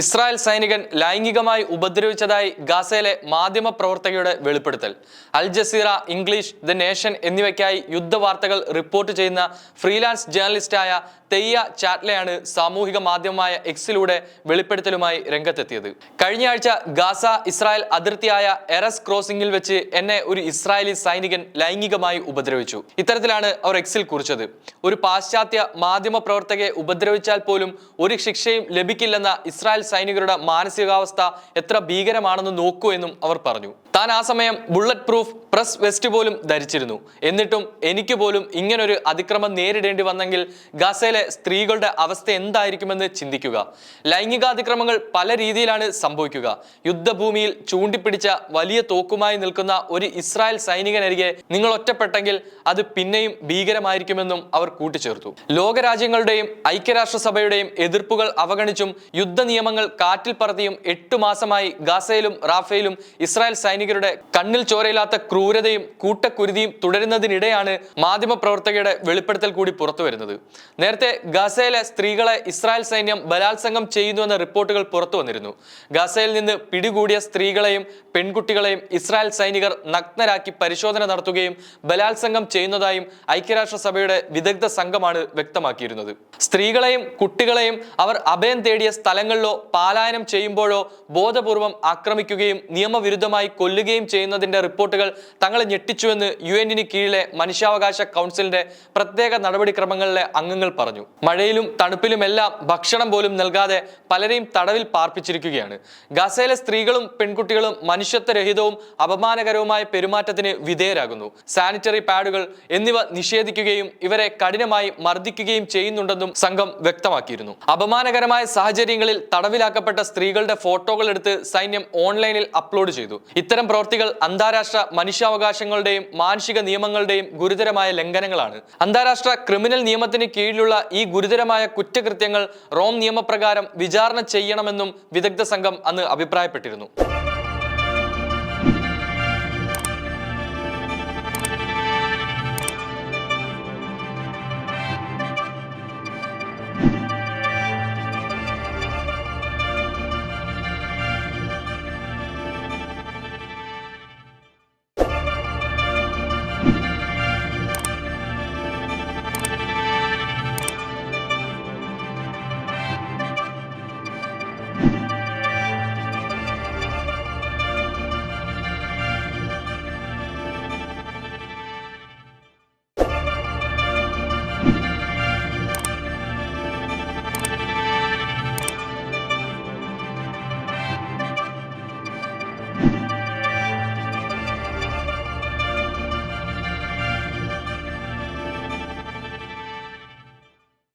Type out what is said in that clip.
Israel സൈനികൻ ലൈംഗികമായി ഉപദ്രവിച്ചതായി ഗാസയിലെ മാധ്യമ പ്രവർത്തകയുടെ വെളിപ്പെടുത്തൽ. Al Jazeera English the Nation എന്നിവയ്ക്കായി യുദ്ധവാർത്തകൾ റിപ്പോർട്ട് ചെയ്യുന്ന ഫ്രീലാൻസ് ജേർണലിസ്റ്റായ തെയ്യ ചാറ്റ്ലയാണ് സാമൂഹിക മാധ്യമമായ എക്സിലൂടെ വെളിപ്പെടുത്തലുമായി രംഗത്തെത്തിയത്. കഴിഞ്ഞ ആഴ്ച ഗാസ ഇസ്രായേൽ അതിർത്തിയായ എറസ് ക്രോസിംഗിൽ വെച്ച് എന്നെ ഒരു ഇസ്രായേലി സൈനികൻ ലൈംഗികമായി ഉപദ്രവിച്ചു. ഇത്തരത്തിലാണ് അവർ എക്സിൽ കുറിച്ചത്. ഒരു പാശ്ചാത്യ മാധ്യമ പ്രവർത്തകയെ ഉപദ്രവിച്ചാൽ പോലും ഒരു ശിക്ഷയും ലഭിക്കില്ലെന്ന ഇസ്രായേൽ സൈനികരുടെ മാനസികാവസ്ഥ എത്ര ഭീകരമാണെന്ന് നോക്കൂ എന്നും അവർ പറഞ്ഞു. താൻ ആ സമയം ബുള്ളറ്റ് പ്രൂഫ് പ്രസ് വെസ്റ്റ് പോലും ധരിച്ചിരുന്നു. എന്നിട്ടും എനിക്ക് പോലും ഇങ്ങനൊരു അതിക്രമം നേരിടേണ്ടി വന്നെങ്കിൽ ഗസയിലെ സ്ത്രീകളുടെ അവസ്ഥ എന്തായിരിക്കുമെന്ന് ചിന്തിക്കുക. ലൈംഗികാതിക്രമങ്ങൾ പല രീതിയിലാണ് സംഭവിക്കുക. യുദ്ധഭൂമിയിൽ ചൂണ്ടിപ്പിടിച്ച വലിയ തോക്കുമായി നിൽക്കുന്ന ഒരു ഇസ്രായേൽ സൈനികനരികെ നിങ്ങൾ ഒറ്റപ്പെട്ടെങ്കിൽ അത് പിന്നെയും ഭീകരമായിരിക്കുമെന്നും അവർ കൂട്ടിച്ചേർത്തു. ലോകരാജ്യങ്ങളുടെയും ഐക്യരാഷ്ട്രസഭയുടെയും എതിർപ്പുകൾ അവഗണിച്ചും യുദ്ധ നിയമങ്ങൾ കാറ്റിൽ പറത്തിയും എട്ടു മാസമായി ഗസയിലും റാഫേലും ഇസ്രായേൽ സൈനികരുടെ കണ്ണിൽ ചോരയില്ലാത്ത ക്രൂരതയും കൂട്ടക്കുരുതിയും തുടരുന്നതിനിടെയാണ് മാധ്യമപ്രവർത്തകയുടെ വെളിപ്പെടുത്തൽ കൂടി പുറത്തു വരുന്നത് നേരത്തെ ഗസയിലെ സ്ത്രീകളെ ഇസ്രായേൽ സൈന്യം ബലാത്സംഗം ചെയ്യുന്നുവെന്ന റിപ്പോർട്ടുകൾ പുറത്തു വന്നിരുന്നു ഗസയിൽ നിന്ന് പിടികൂടിയ സ്ത്രീകളെയും പെൺകുട്ടികളെയും ഇസ്രായേൽ സൈനികർ നഗ്നരാക്കി പരിശോധന നടത്തുകയും ബലാത്സംഗം ചെയ്യുന്നതായും ഐക്യരാഷ്ട്രസഭയുടെ വിദഗ്ധ സംഘമാണ് വ്യക്തമാക്കിയിരുന്നത്. സ്ത്രീകളെയും കുട്ടികളെയും അവർ അഭയം തേടിയ സ്ഥലങ്ങളിലോ പാലായനം ചെയ്യുമ്പോഴോ ബോധപൂർവം ആക്രമിക്കുകയും നിയമവിരുദ്ധമായി കൊല്ലുകയും ചെയ്യുന്നതിന്റെ റിപ്പോർട്ടുകൾ തങ്ങളെ ഞെട്ടിച്ചുവെന്ന് യു എന്നിന് കീഴിലെ മനുഷ്യാവകാശ കൗൺസിലിന്റെ പ്രത്യേക നടപടിക്രമങ്ങളിലെ അംഗങ്ങൾ പറഞ്ഞു. മഴയിലും തണുപ്പിലുമെല്ലാം ഭക്ഷണം പോലും നൽകാതെ പലരെയും തടവിൽ പാർപ്പിച്ചിരിക്കുകയാണ്. ഗസയിലെ സ്ത്രീകളും പെൺകുട്ടികളും മനുഷ്യത്വരഹിതവും അപമാനകരവുമായ പെരുമാറ്റത്തിന് വിധേയരാകുന്നു. സാനിറ്ററി പാഡുകൾ എന്നിവ നിഷേധിക്കുകയും ഇവരെ കഠിനമായി മർദ്ദിക്കുകയും ചെയ്യുന്നുണ്ടെന്നും സംഘം വ്യക്തമാക്കിയിരുന്നു. അപമാനകരമായ സാഹചര്യങ്ങളിൽ തടവിലാക്കപ്പെട്ട സ്ത്രീകളുടെ ഫോട്ടോകൾ എടുത്ത് സൈന്യം ഓൺലൈനിൽ അപ്ലോഡ് ചെയ്തു. ഇത്തരം പ്രവൃത്തികൾ അന്താരാഷ്ട്ര മനുഷ്യാവകാശങ്ങളുടെയും മാനുഷിക നിയമങ്ങളുടെയും ഗുരുതരമായ ലംഘനങ്ങളാണ്. അന്താരാഷ്ട്ര ക്രിമിനൽ നിയമത്തിന് കീഴിലുള്ള ഈ ഗുരുതരമായ കുറ്റകൃത്യങ്ങൾ റോം നിയമപ്രകാരം വിചാരണ ചെയ്യണമെന്നും വിദഗ്ധ സംഘം അന്ന് അഭിപ്രായപ്പെട്ടിരുന്നു.